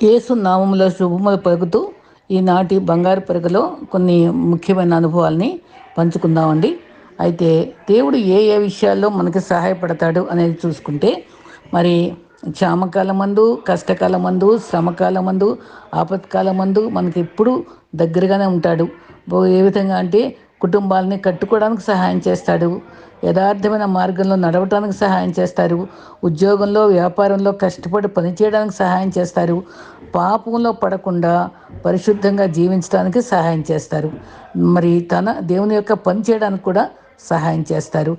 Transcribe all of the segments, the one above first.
యేసు నామంలో శుభములు పలుకుతూ ఈనాటి బంగారు పెరుగులో కొన్ని ముఖ్యమైన అనుభవాల్ని పంచుకుందామండి. అయితే దేవుడు ఏ ఏ విషయాల్లో మనకి సహాయపడతాడు అనేది చూసుకుంటే మరి క్షామకాలం మందు కష్టకాలం మందు శ్రమకాలం మందు ఆపత్కాలం మందు మనకి ఎప్పుడు దగ్గరగానే ఉంటాడు. ఏ విధంగా అంటే కుటుంబాలని కట్టుకోవడానికి సహాయం చేస్తాడు. యథార్థమైన మార్గంలో నడవటానికి సహాయం చేస్తారు. ఉద్యోగంలో వ్యాపారంలో కష్టపడి పనిచేయడానికి సహాయం చేస్తారు. పాపంలో పడకుండా పరిశుద్ధంగా జీవించడానికి సహాయం చేస్తారు. మరి తన దేవుని యొక్క పని చేయడానికి కూడా సహాయం చేస్తారు.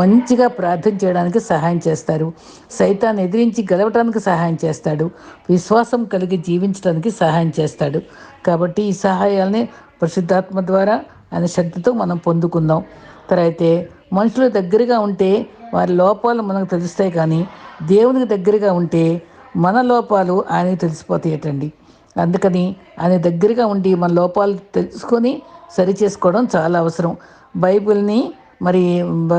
మంచిగా ప్రార్థన చేయడానికి సహాయం చేస్తారు. సైతాన్ని ఎదిరించి గెలవటానికి సహాయం చేస్తాడు. విశ్వాసం కలిగి జీవించడానికి సహాయం చేస్తాడు. కాబట్టి ఈ సహాయాల్ని పరిశుద్ధాత్మ ద్వారా ఆయన శక్తితో మనం పొందుకుందాం. తర్వాత మనుషుల దగ్గరగా ఉంటే వారి లోపాలు మనకు తెలుస్తాయి కానీ దేవునికి దగ్గరగా ఉంటే మన లోపాలు ఆయనకి తెలిసిపోతాయటండి అందుకని ఆయన దగ్గరగా ఉండి మన లోపాలు తెలుసుకొని సరి చేసుకోవడం చాలా అవసరం. బైబిల్ని మరి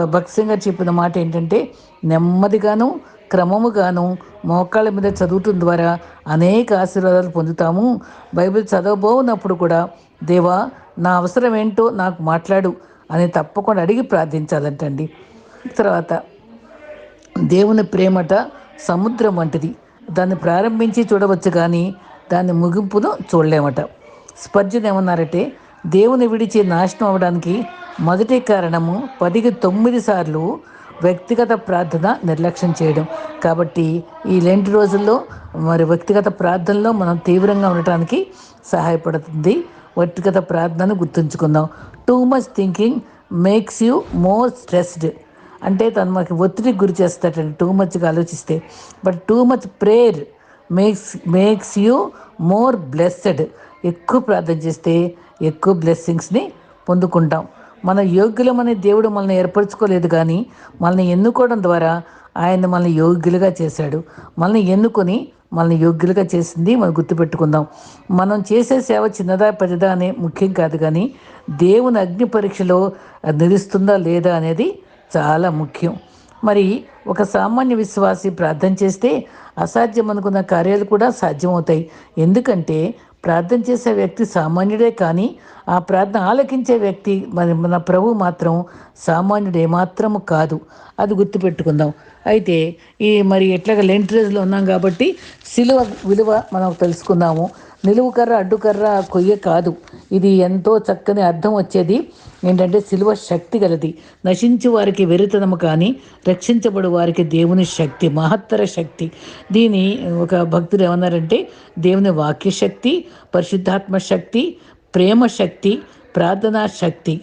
భక్సింగ్ చెప్పిన మాట ఏంటంటే నెమ్మదిగాను క్రమముగాను మోకాళ్ళ మీద చదువుతున్న ద్వారా అనేక ఆశీర్వాదాలు పొందుతాము. బైబిల్ చదవబోనప్పుడు కూడా దేవా నా అవసరం ఏంటో నాకు మాట్లాడు అని తప్పకుండా అడిగి ప్రార్థించాలంటండి. తర్వాత దేవుని ప్రేమట సముద్రం వంటిది. దాన్ని ప్రారంభించి చూడవచ్చు కానీ దాని ముగింపును చూడలేమట. స్పర్జన్ ఏమన్నారంటే దేవుని విడిచి నాశనం అవ్వడానికి మొదటి కారణము పదికి తొమ్మిది సార్లు వ్యక్తిగత ప్రార్థన నిర్లక్ష్యం చేయడం. కాబట్టి ఈ లెంటి రోజుల్లో మరి వ్యక్తిగత ప్రార్థనలో మనం తీవ్రంగా ఉండటానికి సహాయపడుతుంది. వ్యక్తిగత ప్రార్థనను గుర్తుంచుకుందాం. Too much thinking makes you more stressed అంటే తను మనకి ఒత్తిడికి గురి చేస్తాడండి టూ మచ్గా ఆలోచిస్తే. But too much prayer makes makes you more blessed ఎక్కువ ప్రార్థన చేస్తే ఎక్కువ బ్లెస్సింగ్స్ని పొందుకుంటాం. మన యోగ్యులమనే దేవుడు మనల్ని ఏర్పరచుకోలేదు కానీ మనల్ని ఎన్నుకోవడం ద్వారా ఆయన మనల్ని యోగ్యులుగా చేశాడు. మనల్ని ఎన్నుకొని మనల్ని యోగ్యులుగా చేసింది మనం గుర్తుపెట్టుకుందాం. మనం చేసే సేవ చిన్నదా పెద్దదా అనే ముఖ్యం కాదు కానీ దేవుని అగ్ని పరీక్షలో నిలుస్తుందా లేదా అనేది చాలా ముఖ్యం. మరి ఒక సామాన్య విశ్వాసి ప్రార్థన చేస్తే అసాధ్యం అనుకున్న కార్యాలు కూడా సాధ్యమవుతాయి. ఎందుకంటే ప్రార్థన చేసే వ్యక్తి సామాన్యుడే కానీ ఆ ప్రార్థన ఆలకించే వ్యక్తి మరి మన ప్రభు మాత్రం సామాన్యుడే మాత్రం కాదు. అది గుర్తుపెట్టుకుందాం. అయితే ఈ మరి ఎట్లాగా లెంట్ రోజులో ఉన్నాం కాబట్టి సిలువ విలువ మనం తెలుసుకుందాము. నిలువు కర్ర అడ్డుకర్ర కొయ్య కాదు. ఇది ఎంతో చక్కని అర్థం వచ్చేది. ఏంటంటే సిలువ శక్తి గలది. నశించు వారికి వెరితనము కానీ రక్షించబడు వారికి దేవుని శక్తి మహత్తర శక్తి. దీని ఒక భక్తుడు ఏమన్నారంటే దేవుని వాక్య శక్తి పరిశుద్ధాత్మ శక్తి ప్రేమ శక్తి ప్రార్థనా శక్తి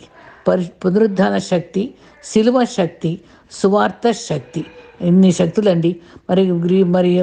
పరి పునరుద్ధాన శక్తి సిలువ శక్తి సువార్త శక్తి. ఇన్ని శక్తులండి. మరి మరి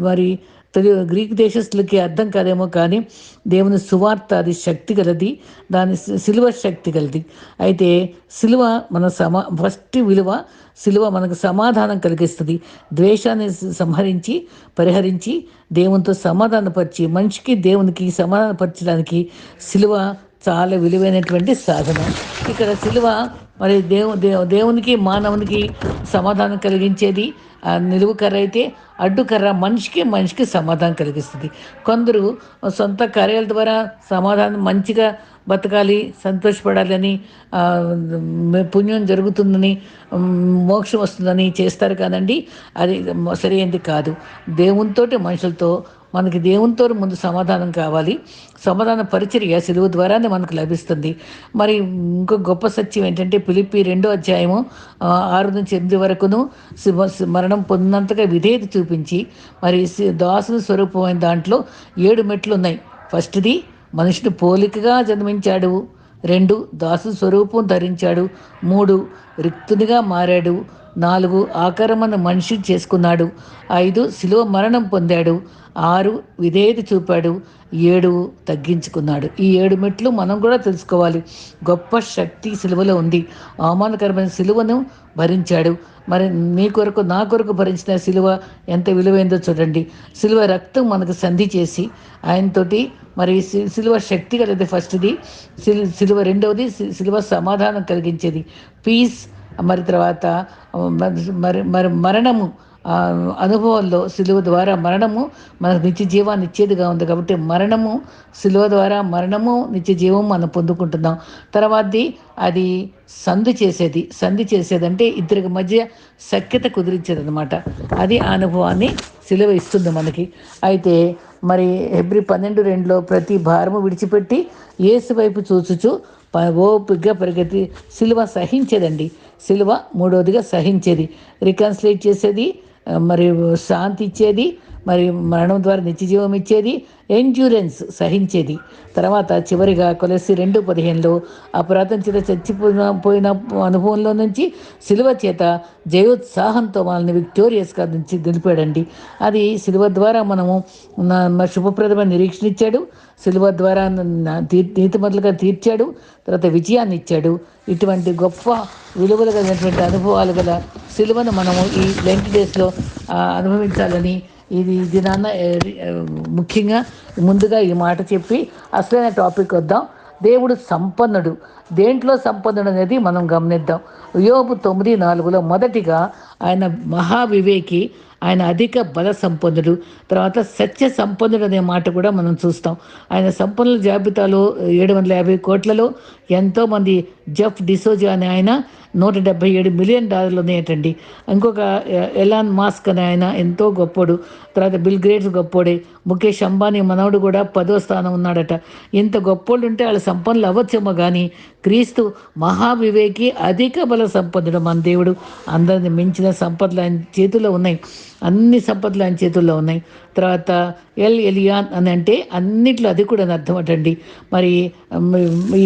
మరి గ్రీక్ దేశస్తులకి అర్థం కాదేమో కానీ దేవుని సువార్త అది శక్తి గలది దాని సిలువ శక్తి గలది. అయితే సిలువ మన సమా ఫస్ట్ విలువ సిలువ మనకు సమాధానం కలిగిస్తుంది. ద్వేషాన్ని సంహరించి పరిహరించి దేవునితో సమాధానపరిచి మనిషికి దేవునికి సమాధానపరచడానికి సిలువ చాలా విలువైనటువంటి సాధనం. ఇక్కడ సిలువ మరి దేవు దేవునికి మానవునికి సమాధానం కలిగించేది. నిలువు కర్ర అయితే అడ్డుకర్ర మనిషికి మనిషికి సమాధానం కలిగిస్తుంది. కొందరు సొంత కార్యాల ద్వారా సమాధానం మంచిగా బతకాలి సంతోషపడాలని పుణ్యం జరుగుతుందని మోక్షం వస్తుందని చేస్తారు కాదండి. అది సరైనది కాదు. దేవునితోటి మనుషులతో మనకి దేవునితో ముందు సమాధానం కావాలి. సమాధాన పరిచర్య సిలువు ద్వారానే మనకు లభిస్తుంది. మరి ఇంకో గొప్ప సత్యం ఏంటంటే పిలిపి రెండో అధ్యాయము ఆరు నుంచి ఎనిమిది వరకును మరణం పొందినంతగా విధేయత చూపించి మరి దాసుని స్వరూపమైన దాంట్లో ఏడు మెట్లు ఉన్నాయి ఫస్ట్ది మనిషిని పోలికగా జన్మించాడు. రెండు దాసు స్వరూపం ధరించాడు. మూడు రిక్తునిగా మారాడు. నాలుగు ఆకారమన్న మనిషి చేసుకున్నాడు. ఐదు శిలో మరణం పొందాడు. ఆరు విధేయత చూపాడు. ఏడు తగ్గించుకున్నాడు. ఈ ఏడు మెట్లు మనం కూడా తెలుసుకోవాలి. గొప్ప శక్తి సిలువలో ఉంది. అవమానకరమైన సిలువను భరించాడు. మరి నీ కొరకు నా కొరకు భరించిన సిలువ ఎంత విలువైందో చూడండి. సిలువ రక్తం మనకు సంధి చేసి ఆయనతోటి మరి సిలువ శక్తి కలిది ఫస్ట్ది సిలువ రెండవది సిలువ సమాధానం కలిగించేది. పీస్ మరి తర్వాత మరి మరి మరణము అనుభవంలో సిలువ ద్వారా మరణము మనకు నిత్య జీవాన్ని ఇచ్చేదిగా ఉంది కాబట్టి మరణము సిలువ ద్వారా మరణము నిత్య జీవం మనం పొందుకుంటున్నాం. తర్వాతది అది సంధి చేసేది. సంధి చేసేది అంటే ఇద్దరికి మధ్య సఖ్యత కుదిరించేది అనమాట అది ఆ అనుభవాన్ని సిలువ ఇస్తుంది మనకి. అయితే మరి ఎబ్రి పన్నెండు రెండులో ప్రతి భారము విడిచిపెట్టి ఏసు వైపు చూచుచు ఓపిగ్గా పరిగెత్తి సిలువ సహించేదండి. సిలువ మూడవదిగా సహించేది. రికన్సిలేట్ చేసేది మరియు మరి శాంతి ఇచ్చేది మరియు మరణం ద్వారా నిత్యజీవం ఇచ్చేది ఎండ్యూరెన్స్ సహించేది. తర్వాత చివరిగా కొలసి రెండు పదిహేనులో అపరాధం చేత చచ్చిపోయిన పోయిన అనుభవంలో నుంచి సిలువ చేత జయోత్సాహంతో వాళ్ళని విక్టోరియస్గా నుంచి గెలిపాడండి అది సిలువ ద్వారా మనము శుభప్రదమైన నిరీక్షణ ఇచ్చాడు. సిలువ ద్వారా న- నీతిమంతులుగా తీర్చాడు. తర్వాత విజయాన్ని ఇచ్చాడు. ఇటువంటి గొప్ప విలువలు కలిగినటువంటి అనుభవాలు గల సిలువను మనము ఈ లెంట్ డేస్లో అనుభవించాలని ఇది దినాన ముఖ్యంగా ముందుగా ఈ మాట చెప్పి అసలైన టాపిక్ వద్దాం. దేవుడు సంపన్నుడు. దేంట్లో సంపన్నుడు అనేది మనం గమనిద్దాం. యోబు తొమ్మిది నాలుగులో మొదటిగా ఆయన మహావివేకి ఆయన అధిక బల సంపన్నుడు తర్వాత సత్య సంపన్నుడు అనే మాట కూడా మనం చూస్తాం. ఆయన సంపన్నుల జాబితాలో ఏడు వందల యాభై కోట్లలో ఎంతోమంది జఫ్ డిసోజా అనే ఆయన నూట డెబ్బై ఏడు మిలియన్ డాలర్లు ఉన్నాయటండి. ఇంకొక ఎలాన్ మాస్క్ అని ఆయన ఎంతో గొప్పోడు. తర్వాత బిల్ గ్రేట్స్ గొప్పోడే. ముఖేష్ అంబానీ మనవడు కూడా పదో స్థానం ఉన్నాడట. ఇంత గొప్పోళ్ళు ఉంటే వాళ్ళ సంపన్నులు అవ్వచ్చేమో కానీ క్రీస్తు మహావివేకి అధిక బల సంపన్నుడు మన దేవుడు. అందరిని మించిన సంపదలు ఆయన చేతుల్లో ఉన్నాయి. అన్ని సంపదలు ఆయన చేతుల్లో ఉన్నాయి. తర్వాత ఎల్ ఎలియాన్ అని అంటే అన్నిట్లో అది కూడా అని అర్థం అటండి. మరి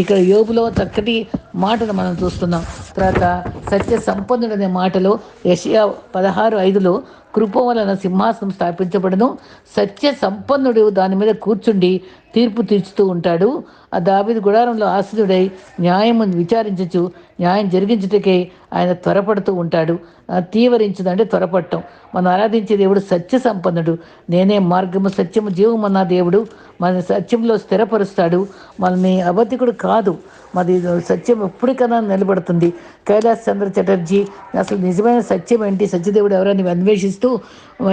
ఇక్కడ యోగులో చక్కటి మాటను మనం చూస్తున్నాం. తర్వాత సత్య సంపన్నుడు అనే మాటలో యషియా పదహారు ఐదులో కృప వలన సింహాసనం స్థాపించబడను. సత్య సంపన్నుడు దాని మీద కూర్చుండి తీర్పు తీర్చుతూ ఉంటాడు. ఆ దావిది గుడారంలో ఆశ్రయుడై న్యాయము విచారించచ్చు న్యాయం జరిగించుటకే ఆయన త్వరపడుతూ ఉంటాడు. ఆ, తీవరించదు అంటే త్వరపడటం. మనం ఆరాధించే దేవుడు సత్య సంపన్నుడు. నేనే మార్గము సత్యము జీవము అన్న దేవుడు మన సత్యంలో స్థిరపరుస్తాడు. మనల్ని అబద్ధికుడు కాదు. మరి సత్యం ఎప్పటికైనా నిలబడుతుంది. కైలాస్ చంద్ర చటర్జీ అసలు నిజమైన సత్యం ఏంటి? సత్యదేవుడు ఎవరని అన్వేషిస్తూ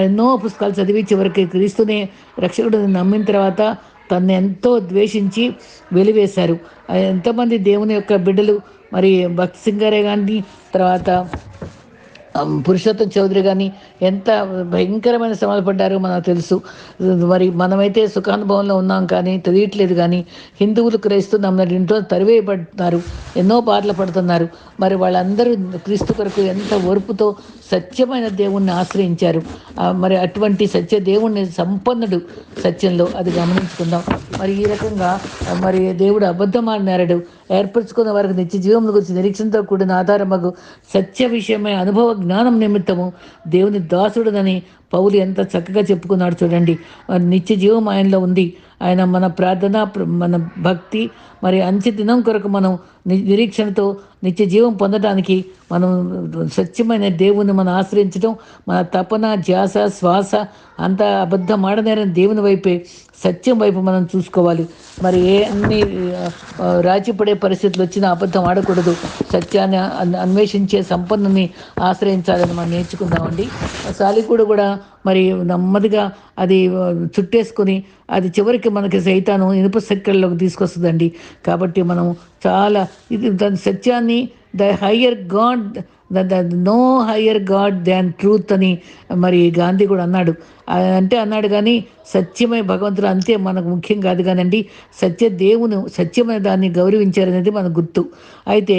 ఎన్నో పుస్తకాలు చదివి చివరికి క్రీస్తునే రక్షకుడిని నమ్మిన తర్వాత తన్ను ఎంతో ద్వేషించి వెలివేశారు. ఎంతమంది ఎంతోమంది దేవుని యొక్క బిడ్డలు మరి భక్తి సింగారే కానీ తర్వాత పురుషోత్తం చౌదరి కానీ ఎంత భయంకరమైన శ్రమలు పడ్డారో మనకు తెలుసు. మరి మనమైతే సుఖానుభవంలో ఉన్నాం కానీ తెలియట్లేదు కానీ హిందువులు క్రైస్తవులు నమ్మని ఇంట్లో తరివేయబడుతున్నారు ఎన్నో బాధలు పడుతున్నారు. మరి వాళ్ళందరూ క్రీస్తు కొరకు ఎంత ఓర్పుతో సత్యమైన దేవుణ్ణి ఆశ్రయించారు. మరి అటువంటి సత్య దేవుణ్ణి సంపన్నుడు సత్యంలో అది గమనించుకుందాం. మరి ఈ రకంగా మరి దేవుడు అబద్ధమాడినారడు ఏర్పరచుకున్న వారికి నిత్య జీవం గురించి నిరీక్షణతో కూడిన ఆధారమగు సత్య విషయమై అనుభవ జ్ఞానం నిమిత్తము దేవుని దాసుడునని పౌలు ఎంత చక్కగా చెప్పుకున్నాడు చూడండి. నిత్య జీవం ఆయనలో ఉంది. ఆయన మన ప్రార్థన మన భక్తి మరి అంచె దినం కొరకు మనం నిరీక్షణతో నిత్య జీవం పొందడానికి మనం స్వచ్ఛమైన దేవుని మనం ఆశ్రయించడం మన తపన ధ్యాస శ్వాస అంత అబద్ధం ఆడనేరని దేవుని వైపే సత్యం వైపు మనం చూసుకోవాలి. మరి ఏ అన్ని రాచిపడే రాజీపడే పరిస్థితులు వచ్చినా అబద్ధం ఆడకూడదు. సత్యాన్ని అన్- అన్వేషించే సంపన్నని ఆశ్రయించాలని మనం నేర్చుకుందామండి. సాలికూడు కూడా మరి నెమ్మదిగా అది చుట్టేసుకొని అది చివరికి మనకి సైతాను ఇనుప సెక్కల్లోకి తీసుకొస్తుందండి. కాబట్టి మనం చాలా ఇది దాని సత్యాన్ని the higher God the no higher God than truth అని మరి గాంధీ కూడా అన్నాడు. అంటే అన్నాడు కానీ సత్యమే భగవంతుడు అంతే మనకు ముఖ్యం కాదు కానండి సత్య దేవుని సత్యమైన దాన్ని గౌరవించారనేది మనకు గుర్తు. అయితే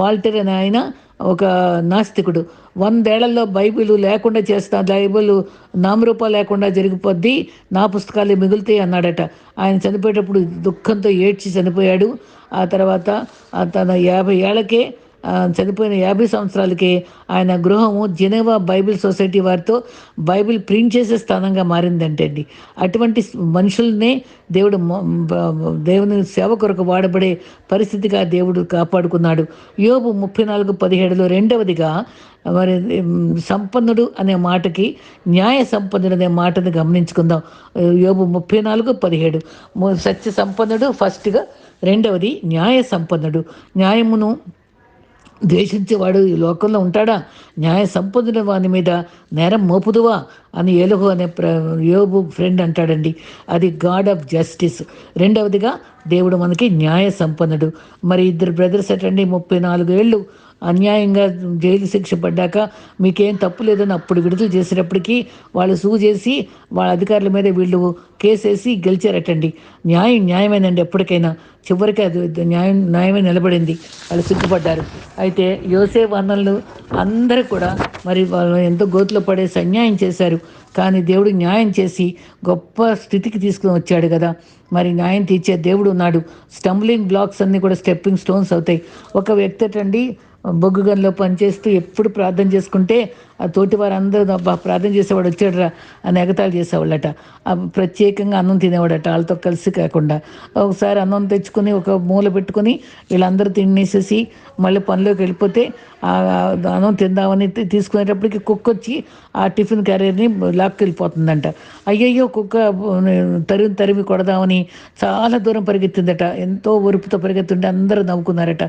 వాల్టర్ అని ఆయన ఒక నాస్తికుడు. వందేళ్ళలో బైబిల్ లేకుండా చేస్తా బైబిల్ నామరూప లేకుండా జరిగిపోద్ది నా పుస్తకాలు మిగులుతాయి అన్నాడట. ఆయన చనిపోయేటప్పుడు దుఃఖంతో ఏడ్చి చనిపోయాడు. ఆ తర్వాత తన యాభై ఏళ్ళకే చనిపోయిన యాభై సంవత్సరాలకే ఆయన గృహము జెనెవా బైబిల్ సొసైటీ వారితో బైబిల్ ప్రింట్ చేసే స్థానంగా మారిందంటే అండి అటువంటి మనుషుల్నే దేవుడు దేవుని సేవ కొరకు వాడబడే పరిస్థితిగా దేవుడు కాపాడుకున్నాడు. యోబు ముప్పై నాలుగు పదిహేడులో రెండవదిగా మరి సంపన్నుడు అనే మాటకి న్యాయ సంపన్నుడు అనే మాటను గమనించుకుందాం. యోబు ముప్పై నాలుగు పదిహేడు. సత్య సంపన్నుడు ఫస్ట్గా రెండవది న్యాయ సంపన్నుడు. న్యాయమును ద్వేషించేవాడు ఈ లోకంలో ఉంటాడా? న్యాయ సంపన్నుల వాని మీద నేరం మోపుదువా? అని ఏలుహు అనే ప్ర యోబు ఫ్రెండ్ అంటాడండి. అది గాడ్ ఆఫ్ జస్టిస్. రెండవదిగా దేవుడు మనకి న్యాయ సంపన్నుడు. మరి ఇద్దరు బ్రదర్స్ అటండి ముప్పై నాలుగు ఏళ్ళు. అన్యాయంగా జైలు శిక్ష పడ్డాక మీకేం తప్పు లేదని అప్పుడు విడుదల చేసేటప్పటికీ వాళ్ళు సూ చేసి వాళ్ళ అధికారుల మీద వీళ్ళు కేసేసి గెలిచారటండి. న్యాయం న్యాయమేనండి ఎప్పటికైనా. చివరికి అది న్యాయం న్యాయమే నిలబడింది. వాళ్ళు సిగ్గుపడ్డారు. అయితే యోసే వర్ణలు అందరూ కూడా మరి వాళ్ళు ఎంతో గోతులో పడేసి అన్యాయం చేశారు. కానీ దేవుడు న్యాయం చేసి గొప్ప స్థితికి తీసుకుని వచ్చాడు కదా. మరి న్యాయం తీర్చే దేవుడు ఉన్నాడు. స్టంబ్లింగ్ బ్లాక్స్ అన్నీ కూడా స్టెప్పింగ్ స్టోన్స్ అవుతాయి. ఒక వ్యక్తి అండి బొగ్గు గనిలో పనిచేస్తూ ఎప్పుడు ప్రార్థన చేసుకుంటే ఆ తోటి వారందరూ ప్రార్థన చేసేవాడు వచ్చాడురా అని ఎగతాళి చేసేవాళ్ళట. ప్రత్యేకంగా అన్నం తినేవాడట. వాళ్ళతో కలిసి కాకుండా ఒకసారి అన్నం తెచ్చుకొని ఒక మూల పెట్టుకొని వీళ్ళందరూ తినేసేసి మళ్ళీ పనిలోకి వెళ్ళిపోతే ఆ అన్నం తిందామని తీసుకునేటప్పటికి కుక్క వచ్చి ఆ టిఫిన్ క్యారియర్ని లాక్కి వెళ్ళిపోతుందంట అయ్యయ్యో కుక్క తరిమి తరిమి కొడదామని చాలా దూరం పరిగెత్తిందట. ఎంతో ఒరుపుతో పరిగెత్తుంటే అందరూ నవ్వుకున్నారట.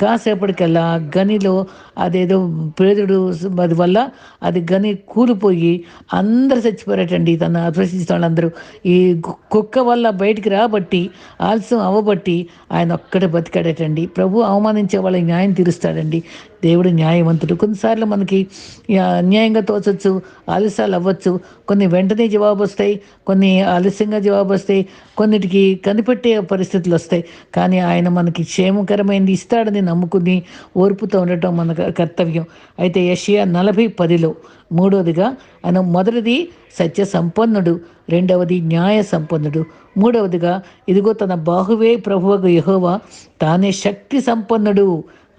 కాసేపటికల్లా గనిలో అదేదో పేదుడు అది వల్ల అది గని కూలిపోయి అందరు చచ్చిపోయారటండి. తను అప్రశించిన వాళ్ళందరూ. ఈ కు- కుక్క వల్ల బయటికి రాబట్టి ఆలస్యం అవ్వబట్టి ఆయన ఒక్కడే బతికాడటండి. ప్రభు అవమానించే వాళ్ళకి న్యాయం తీరుస్తాడండి. దేవుడు న్యాయవంతుడు. కొన్నిసార్లు మనకి అన్యాయంగా తోచచ్చు ఆలస్యాలు అవ్వచ్చు. కొన్ని వెంటనే జవాబు వస్తాయి కొన్ని ఆలస్యంగా జవాబు వస్తాయి కొన్నిటికి కనిపెట్టే పరిస్థితులు వస్తాయి కానీ ఆయన మనకి క్షేమకరమైనది ఇస్తాడని నమ్ముకుని ఓర్పుతో ఉండటం మన కర్తవ్యం. అయితే యషియా నలభై పదిలో మూడవదిగా ఆయన మొదటిది సత్య సంపన్నుడు రెండవది న్యాయ సంపన్నుడు మూడవదిగా ఇదిగో తన బాహువే ప్రభువకు యహోవా తానే శక్తి సంపన్నుడు.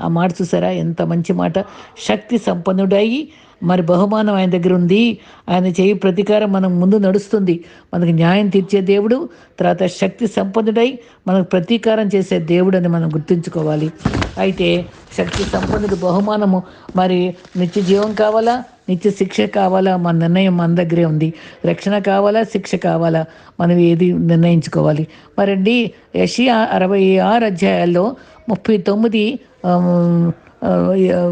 ఆ మాట చూసారా? ఎంత మంచి మాట. శక్తి సంపన్నుడయి మరి బహుమానం ఆయన దగ్గర ఉంది. ఆయన చేయి ప్రతీకారం మనం ముందు నడుస్తుంది. మనకు న్యాయం తీర్చే దేవుడు తర్వాత శక్తి సంపన్నుడై మనకు ప్రతీకారం చేసే దేవుడు అని మనం గుర్తుంచుకోవాలి. అయితే శక్తి సంపన్నుడు బహుమానము మరి నిత్య జీవం కావాలా? నిత్య శిక్ష కావాలా? మన నిర్ణయం మన దగ్గరే ఉంది. రక్షణ కావాలా? శిక్ష కావాలా? మనం ఏది నిర్ణయించుకోవాలి? మరండి యషియా అరవై ఆరు అధ్యాయాల్లో ముప్పై తొమ్మిది ఆమ్, ఆ,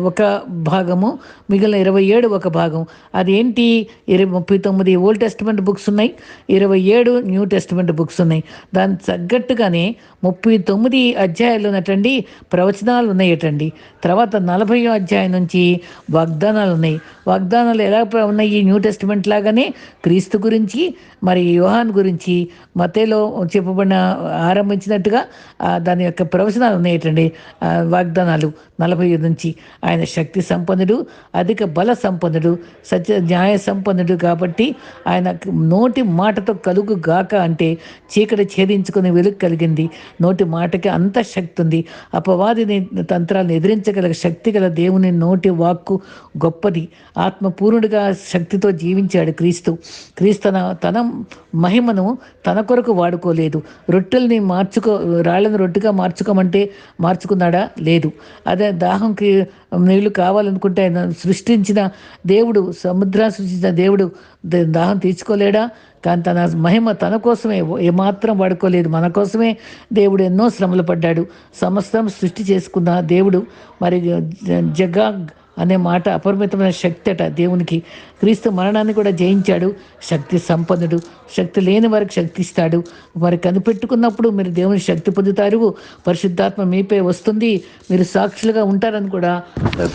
ఒక భాగము మిగిలిన ఇరవై ఏడు ఒక భాగం. అదేంటి ఇరవై ముప్పై తొమ్మిది ఓల్డ్ టెస్ట్మెంట్ బుక్స్ ఉన్నాయి ఇరవై ఏడు న్యూ టెస్ట్మెంట్ బుక్స్ ఉన్నాయి. దాని తగ్గట్టుగానే ముప్పై తొమ్మిది అధ్యాయాలు ఉన్నటండి ప్రవచనాలు ఉన్నాయటండి. తర్వాత నలభై అధ్యాయం నుంచి వాగ్దానాలు ఉన్నాయి. వాగ్దానాలు ఎలా ఉన్నాయి న్యూ టెస్ట్మెంట్ లాగానే? క్రీస్తు గురించి మరి యోహాన్ గురించి మతేలో చెప్పబడిన ఆరంభించినట్టుగా దాని యొక్క ప్రవచనాలు ఉన్నాయటండి. వాగ్దానాలు నలభై నుంచి ఆయన శక్తి సంపన్నుడు అధిక బల సంపన్నుడు సత్య న్యాయ సంపన్నుడు కాబట్టి ఆయన నోటి మాటతో కలుగు గాక అంటే చీకటి ఛేదించుకుని వెలుగు కలిగింది. నోటి మాటకి అంత శక్తి ఉంది. అపవాదిని తంత్రాలను ఎదిరించగల శక్తి గల దేవుని నోటి వాక్కు గొప్పది. ఆత్మపూర్ణుడిగా శక్తితో జీవించాడు క్రీస్తు. క్రీస్తు తన మహిమను తన కొరకు వాడుకోలేదు. రొట్టెల్ని మార్చుకో రాళ్ళను రొట్టెగా మార్చుకోమంటే మార్చుకున్నాడా? లేదు. అదే దాహంకి నీళ్ళు కావాలనుకుంటే ఆయన సృష్టించిన దేవుడు సముద్రం సృష్టించిన దేవుడు ద- దాహం తీర్చుకోలేడా? కానీ తన మహిమ తన కోసమే ఏమాత్రం వాడుకోలేదు. మన కోసమే దేవుడు ఎన్నో శ్రమలు పడ్డాడు. సమస్తం సృష్టి చేసుకున్న దేవుడు. మరి జగా అనే మాట అపరిమితమైన శక్తి అట దేవునికి. క్రీస్తు మరణాన్ని కూడా జయించాడు. శక్తి సంపన్నుడు. శక్తి లేని వారికి శక్తి ఇస్తాడు. వారి కనిపెట్టుకున్నప్పుడు మీరు దేవుని శక్తి పొందుతారు. పరిశుద్ధాత్మ మీపై వస్తుంది. మీరు సాక్షులుగా ఉంటారని కూడా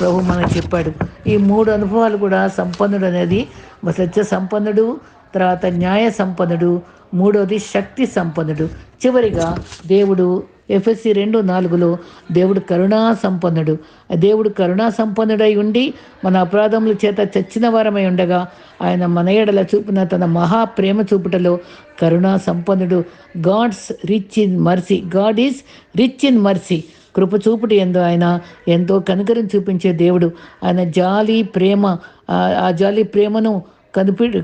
ప్రభు మనకు చెప్పాడు. ఈ మూడు అనుభవాలు కూడా సంపన్నుడు అనేది. సత్య సంపన్నుడు తర్వాత న్యాయ సంపన్నుడు మూడోది శక్తి సంపన్నుడు. చివరిగా దేవుడు ఎఫ్ఎస్సి రెండు నాలుగులో దేవుడు కరుణా సంపన్నుడు. దేవుడు కరుణా సంపన్నుడై ఉండి మన అపరాధముల చేత చచ్చిన వారమై ఉండగా ఆయన మన ఎడల చూపిన తన మహా ప్రేమ చూపుటలో కరుణా సంపన్నుడు. God's rich in mercy. God is rich in mercy. కృప చూపుటి ఎందు ఆయన ఎంతో కనికరం చూపించే దేవుడు. ఆయన జాలి ప్రేమ ఆ- జాలి ప్రేమను కనిపి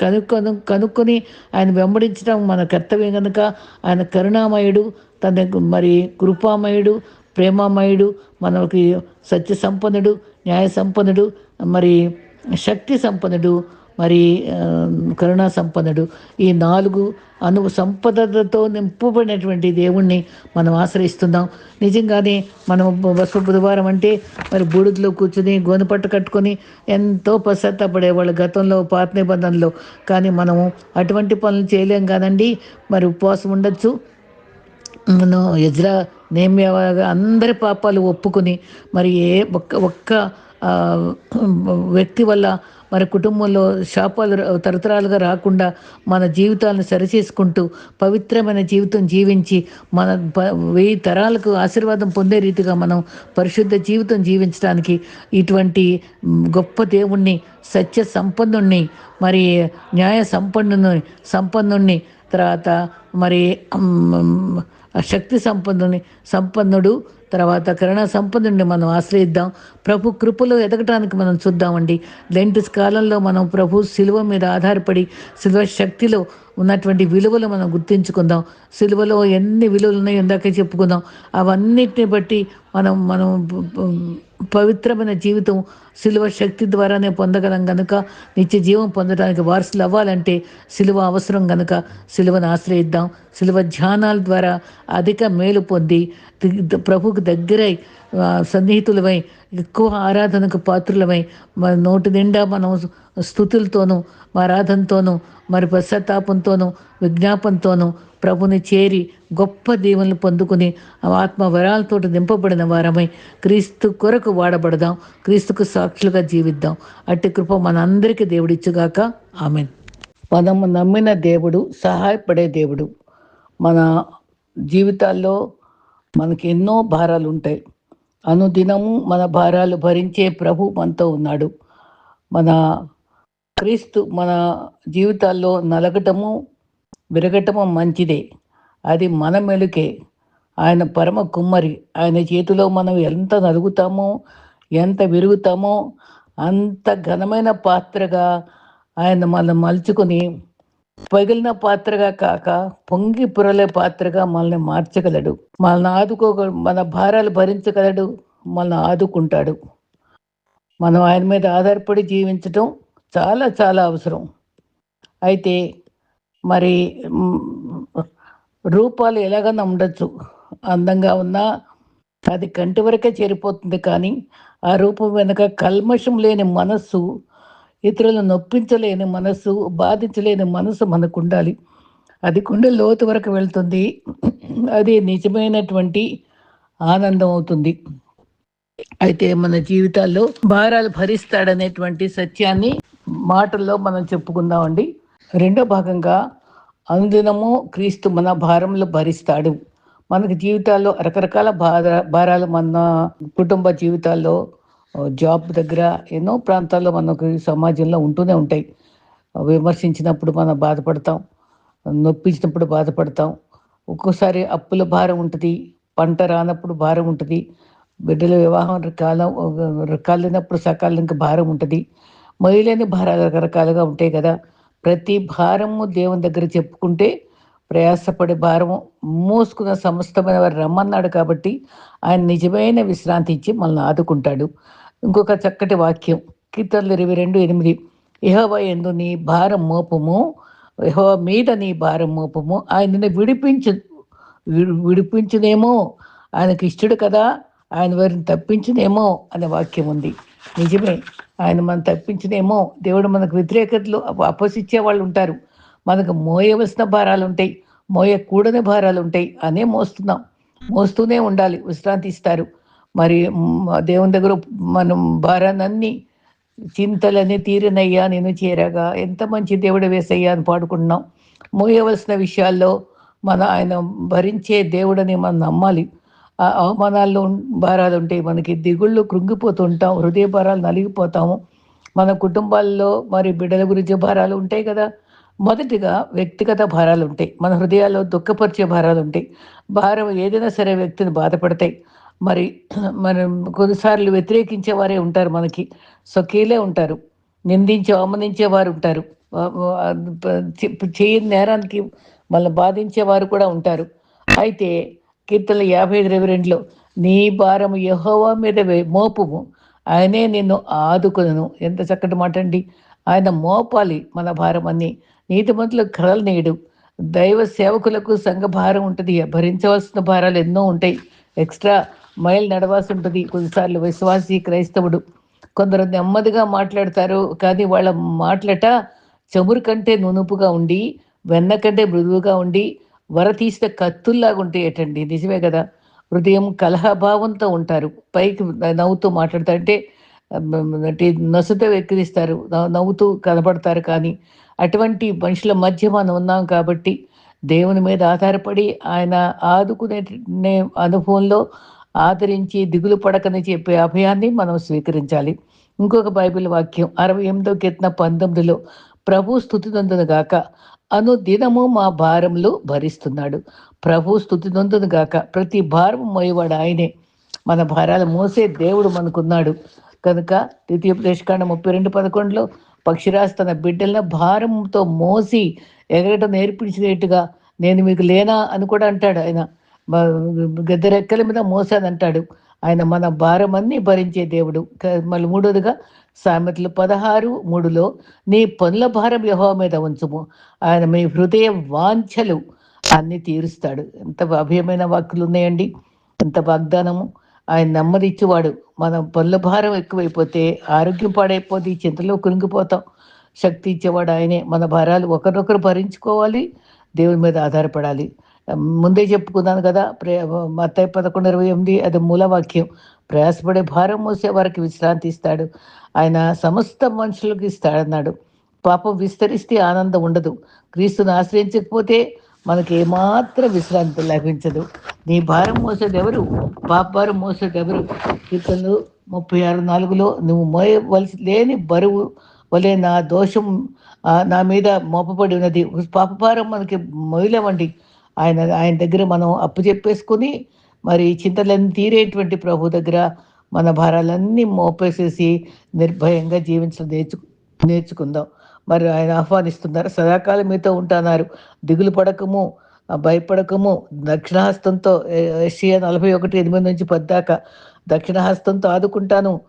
కనుక్కొని కనుక్కొని ఆయన వెంబడించడం మన కర్తవ్యం కనుక ఆయన కరుణామయుడు తనకు మరి కృపామయుడు ప్రేమమయుడు మనకి సత్య సంపన్నుడు న్యాయ సంపన్నుడు మరి శక్తి సంపన్నుడు మరి కరుణా సంపన్నుడు. ఈ నాలుగు అను సంపదలతో నింపబడినటువంటి దేవుణ్ణి మనం ఆశ్రయిస్తున్నాం. నిజంగానే మనం బస్సు బుధవారం అంటే మరి బూడిదలో కూర్చుని గోనపట్టు కట్టుకొని ఎంతో పశ్చాత్తపడేవాళ్ళు గతంలో పాత నిబంధనలో. కానీ మనము అటువంటి పనులు చేయలేం కాదండి. మరి ఉపవాసం ఉండొచ్చు. ఎజ్రా నేమ్యగా అందరి పాపాలు ఒప్పుకొని మరి ఏ ఒక్క ఒక్క వ్యక్తి వల్ల మరి కుటుంబంలో శాపాలు తరతరాలుగా రాకుండా మన జీవితాలను సరిచేసుకుంటూ పవిత్రమైన జీవితం జీవించి మన వెయ్యి తరాలకు ఆశీర్వాదం పొందే రీతిగా మనం పరిశుద్ధ జీవితం జీవించడానికి ఇటువంటి గొప్ప దేవుణ్ణి సత్య సంపన్నుణ్ణి మరి న్యాయ సంపన్నుని సంపన్నుణ్ణి తర్వాత మరి శక్తి సంపన్నుని సంపన్నుడు తర్వాత కరుణా సంపన్నుడిని మనం ఆశ్రయిద్దాం. ప్రభు కృపలో ఎదగటానికి మనం చూద్దామండి. లెంటిస్ కాలంలో మనం ప్రభు శిలువ మీద ఆధారపడి శిలువ శక్తిలో ఉన్నటువంటి విలువలు మనం గుర్తించుకుందాం. సిలువలో ఎన్ని విలువలు ఉన్నాయో ఇందాకే చెప్పుకుందాం. అవన్నిటిని బట్టి మనం మనం పవిత్రమైన జీవితం సిలువ శక్తి ద్వారానే పొందగలం గనుక నిత్య జీవం పొందడానికి వారసులు అవ్వాలంటే సిలువ అవసరం గనుక సిలువను ఆశ్రయిద్దాం. సిలువ ధ్యానాల ద్వారా అధిక మేలు పొంది ప్రభుకు దగ్గరై సన్నిహితులమై ఎక్కువ ఆరాధనకు పాత్రులమై మన నోటి నిండా మనం స్థుతులతోనూ ఆరాధనతోనూ మరి పశ్చాత్తాపంతోనూ విజ్ఞాపంతోనూ ప్రభుని చేరి గొప్ప దీవెనలు పొందుకుని ఆత్మ వరాలతో నింపబడిన వారమై క్రీస్తు కొరకు వాడబడదాం క్రీస్తుకు సాక్షులుగా జీవిద్దాం. అట్టి కృప మనందరికీ దేవుడిచ్చుగాక. ఆమెన్. మనము నమ్మిన దేవుడు సహాయపడే దేవుడు. మన జీవితాల్లో మనకి ఎన్నో భారాలు ఉంటాయి అనుదినము మన భారాలు భరించే ప్రభు మనతో ఉన్నాడు. మన క్రీస్తు మన జీవితాల్లో నలగటము విరగటము మంచిదే. అది మన మెలుకే. ఆయన పరమ కుమ్మరి. ఆయన చేతిలో మనం ఎంత నలుగుతామో ఎంత విరుగుతామో అంత ఘనమైన పాత్రగా ఆయన మనం మలుచుకొని పగిలిన పాత్రగా కాక పొంగి పొరలే పాత్రగా మనల్ని మార్చగలడు. మనల్ని ఆదుకో మన భారాలు భరించగలడు. మనల్ని ఆదుకుంటాడు. మనం ఆయన మీద ఆధారపడి జీవించటం చాలా చాలా అవసరం. అయితే మరి రూపాలు ఎలాగన్నా ఉండొచ్చు. అందంగా ఉన్నా అది కంటి వరకే చేరిపోతుంది కానీ ఆ రూపం వెనుక కల్మషం లేని మనస్సు ఇతరులను నొప్పించలేని మనస్సు బాధించలేని మనసు మనకు ఉండాలి. అది గుండె లోతు వరకు వెళ్తుంది. అది నిజమైనటువంటి ఆనందం అవుతుంది. అయితే మన జీవితాల్లో భారాలు భరిస్తాడనేటువంటి సత్యాన్ని మాటల్లో మనం చెప్పుకుందామండి. రెండో భాగంగా అనుదినము క్రీస్తు మన భారంలో భరిస్తాడు. మనకు జీవితాల్లో రకరకాల భార భారాలు మన కుటుంబ జీవితాల్లో జాబ్ దగ్గర ఎన్నో ప్రాంతాల్లో మనకు సమాజంలో ఉంటూనే ఉంటాయి. విమర్శించినప్పుడు మనం బాధపడతాం నొప్పించినప్పుడు బాధపడతాం. ఒక్కోసారి అప్పుల భారం ఉంటుంది పంట రానప్పుడు భారం ఉంటుంది బిడ్డల వివాహం కాలం రకాలైనప్పుడు సకాలంకి భారం ఉంటుంది. మహిళని భారాలు రకరకాలుగా ఉంటాయి కదా. ప్రతి భారము దేవుని దగ్గర చెప్పుకుంటే ప్రయాసపడే భారము మోసుకున్న సమస్తమైన వారు రమ్మన్నాడు కాబట్టి ఆయన నిజమైన విశ్రాంతి ఇచ్చి మనల్ని ఆదుకుంటాడు. ఇంకొక చక్కటి వాక్యం కీర్తనలు ఇరవై రెండు ఎనిమిది. యహోవ ఎందు నీ భారం మోపము యహోవ మీద నీ భారం మోపము ఆయనని విడిపించు విడిపించునేమో ఆయనకి ఇష్టడు కదా ఆయన వారిని తప్పించునేమో అనే వాక్యం ఉంది. నిజమే ఆయన మనం తప్పించినేమో దేవుడు మనకు వ్యతిరేకతలు అపోసిచ్చే వాళ్ళు ఉంటారు. మనకు మోయవలసిన భారాలు ఉంటాయి మోయకూడని భారాలు ఉంటాయి అనే మోస్తున్నాం. మోస్తూనే ఉండాలి విశ్రాంతి ఇస్తారు. మరి దేవుని దగ్గర మనం భారాన్ని చింతలని తీరినయ్యా నేను చేరగా ఎంత మంచి దేవుడు వేసయ్యా అని పాడుకుంటున్నాం. మోయవలసిన విషయాల్లో మన ఆయన భరించే దేవుడని మనం నమ్మాలి. ఆ అవమానాల్లో భారాలు ఉంటాయి మనకి దిగుళ్ళు కృంగిపోతుంటాం హృదయ భారాలు నలిగిపోతాము. మన కుటుంబాల్లో మరి బిడ్డల గురించి భారాలు ఉంటాయి కదా. మొదటిగా వ్యక్తిగత భారాలు ఉంటాయి మన హృదయాల్లో దుఃఖపరిచే భారాలు ఉంటాయి భారం ఏదైనా సరే వ్యక్తిని బాధపడతాయి. మరి మనం కొన్నిసార్లు వ్యతిరేకించే వారే ఉంటారు మనకి. సొకీలే ఉంటారు. నిందించే అవమానించే వారు ఉంటారు చేయని నేరానికి మళ్ళీ బాధించే వారు కూడా ఉంటారు. అయితే కీర్తనలు యాభై ఇరవై రెండులో నీ భారము యహోవా మీద మోపుము. ఆయనే నిన్ను ఆదుకును ఎంత చక్కటి మాట అండి. ఆయన మోపాలి మన భారం అన్ని నీతిమంతులకు కలలు నేయడు. దైవ సేవకులకు సంఘ భారం ఉంటుంది. భరించవలసిన భారాలు ఎన్నో ఉంటాయి. ఎక్స్ట్రా మైల్ నడవాల్సి ఉంటుంది. కొన్నిసార్లు విశ్వాసి క్రైస్తవుడు కొందరు నెమ్మదిగా మాట్లాడతారు కానీ వాళ్ళ మాటలట చమురు కంటే నునుపుగా ఉండి వెన్న కంటే మృదువుగా ఉండి వర తీసిన కత్తుల్లాగా ఉంటాయటండి. నిజమే కదా? హృదయం కలహభావంతో ఉంటారు. పైకి నవ్వుతూ మాట్లాడతారు. అంటే నొసతో వెక్కిరిస్తారు నవ్వుతూ కనబడతారు కానీ అటువంటి మనుషుల మధ్య మనం ఉన్నాం కాబట్టి దేవుని మీద ఆధారపడి ఆయన ఆదుకునే అనుభవంలో ఆదరించి దిగులు పడకని చెప్పే అభయాన్ని మనం స్వీకరించాలి. ఇంకొక బైబిల్ వాక్యం అరవై ఎనిమిదో కీర్తన పంతొమ్మిదిలో ప్రభు స్థుతి గాక. అను దినము మా భారములు భరిస్తున్నాడు. ప్రభు స్థుతి గాక. ప్రతి భారం మోయవాడు ఆయనే. మన భారాలు మోసే దేవుడు మనకున్నాడు. కనుక ద్వితీయ ప్రదేశకాండ ముప్పై రెండు పదకొండులో పక్షిరాజు తన బిడ్డలను భారంతో మోసి ఎగరటం నేర్పించినట్టుగా నేను మీకు లేనా అని కూడా అంటాడు ఆయన. గద్దరెక్కల మీద మోసాదంటాడు ఆయన మన భారం అన్ని భరించే దేవుడు. మళ్ళీ మూడోదిగా సామెతలు పదహారు మూడులో నీ పనుల భారం యహో మీద ఉంచుము. ఆయన మీ హృదయ వాంఛలు అన్ని తీరుస్తాడు. ఎంత అభయమైన వాక్కులు ఉన్నాయండి. ఎంత వాగ్దానము. ఆయన నెమ్మదిచ్చేవాడు. మన పనుల భారం ఎక్కువైపోతే ఆరోగ్యం పాడైపోతే చింతలో కురింగిపోతాం శక్తి ఇచ్చేవాడు ఆయనే. మన భారాలు ఒకరినొకరు భరించుకోవాలి. దేవుని మీద ఆధారపడాలి. ముందే చెప్పుకున్నాను కదా ప్రే మత్తయ్య పదకొండు ఇరవై ఎనిమిది అది మూలవాక్యం. ప్రయాసపడే భారం మోసే వారికి విశ్రాంతి ఇస్తాడు. ఆయన సమస్త మనుషులకు ఇస్తాడన్నాడు. పాపం విస్తరిస్తే ఆనందం ఉండదు. క్రీస్తుని ఆశ్రయించకపోతే మనకి ఏమాత్రం విశ్రాంతి లభించదు. నీ భారం మోసేది ఎవరు? పాప భారం మోసేది ఎవరు? కీర్తనలు ముప్పై ఆరు నాలుగులో నువ్వు మోయవలసి లేని బరువు వలె నా దోషం నా మీద మోపబడి ఉన్నది. పాపభారం మనకి మొయలేమండి. ఆయన ఆయన దగ్గర మనం అప్పు చెప్పేసుకుని మరి చింతలన్నీ తీరేటువంటి ప్రభు దగ్గర మన భారాలన్నీ మోపేసేసి నిర్భయంగా జీవించడం నేర్చు నేర్చుకుందాం. మరి ఆయన ఆహ్వానిస్తున్నారు. సదాకాలం మీతో ఉంటున్నారు దిగులు పడకము భయపడకము దక్షిణహస్తంతో ఏషియా నలభై ఒకటి ఎనిమిది నుంచి పద్దాక దక్షిణహస్తంతో ఆదుకుంటాను.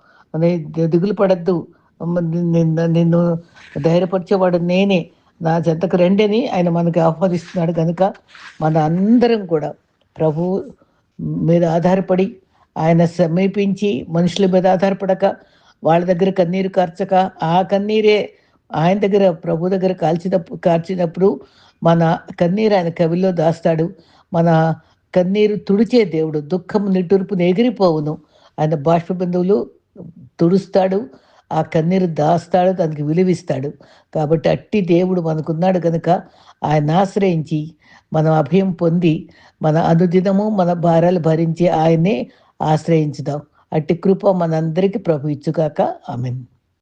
దిగులు పడద్దు. నిన్ను ధైర్యపరిచేవాడు నేనే. నా చెంతకు రెండని ఆయన మనకి ఆహ్వానిస్తున్నాడు కనుక మన అందరం కూడా ప్రభు మీద ఆధారపడి ఆయన సమీపించి మనుషుల మీద ఆధారపడక వాళ్ళ దగ్గర కన్నీరు కార్చక ఆ కన్నీరే ఆయన దగ్గర ప్రభు దగ్గర కాల్చినప్పుడు కార్చినప్పుడు మన కన్నీరు ఆయన కవిలో దాస్తాడు. మన కన్నీరు తుడిచే దేవుడు దుఃఖం నిట్టూర్పును ఎగిరిపోవును. ఆయన బాష్ప బిందువులు తుడుస్తాడు. ఆ కన్నీరు దాస్తాడు దానికి విలువిస్తాడు. కాబట్టి అట్టి దేవుడు మనకున్నాడు కనుక ఆయన ఆశ్రయించి మనం అభయం పొంది మన అనుదినము మన భారాలు భరించి ఆయనే ఆశ్రయించుదాం. అట్టి కృప మనందరికీ ప్రభు ఇచ్చుగాక ఆమెను.